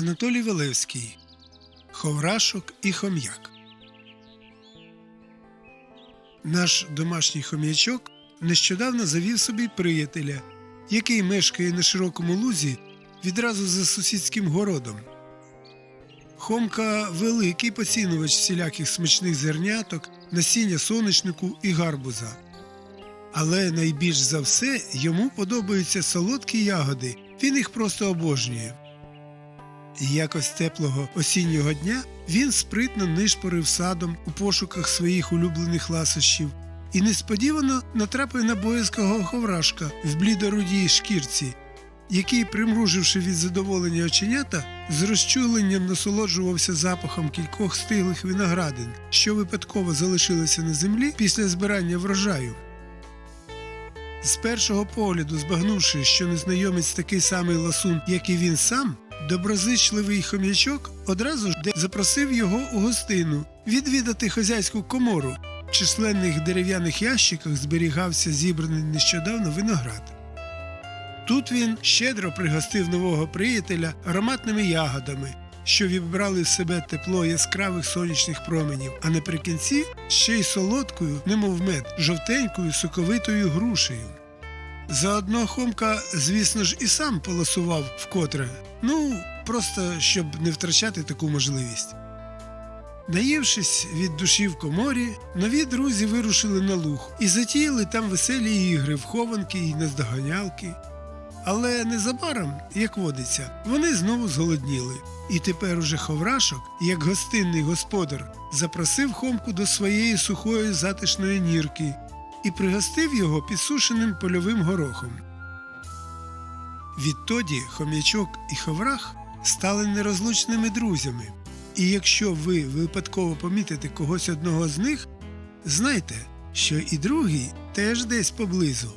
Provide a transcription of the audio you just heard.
Анатолій Велевський Ховрашок і хом'як. Наш домашній хом'ячок нещодавно завів собі приятеля, який мешкає на широкому лузі відразу за сусідським городом. Хомка великий поцінувач всіляких смачних зерняток, насіння сонячнику і гарбуза. Але найбільш за все йому подобаються солодкі ягоди, він їх просто обожнює. І якось теплого осіннього дня він спритно нишпорив садом у пошуках своїх улюблених ласощів і несподівано натрапив на боязкого ховрашка в блідорудій шкірці, який, примруживши від задоволення оченята, з розчуленням насолоджувався запахом кількох стиглих виноградин, що випадково залишилися на землі після збирання врожаю. З першого погляду, збагнувши, що незнайомець такий самий ласун, як і він сам, доброзичливий хом'ячок одразу ж запросив його у гостину відвідати хазяйську комору. В численних дерев'яних ящиках зберігався зібраний нещодавно виноград. Тут він щедро пригостив нового приятеля ароматними ягодами, що вібрали в себе тепло яскравих сонячних променів, а наприкінці ще й солодкою, немов мед, жовтенькою соковитою грушею. Заодно Хомка, звісно ж, і сам полосував вкотре, ну, просто щоб не втрачати таку можливість. Наївшись від душі в коморі, нові друзі вирушили на луг і затіяли там веселі ігри, в хованки і наздоганялки. Але незабаром, як водиться, вони знову зголодніли. І тепер уже Ховрашок, як гостинний господар, запросив Хомку до своєї сухої затишної нірки і пригостив його підсушеним польовим горохом. Відтоді хом'ячок і ховрах стали нерозлучними друзями. І якщо ви випадково помітите когось одного з них, знайте, що і другий теж десь поблизу.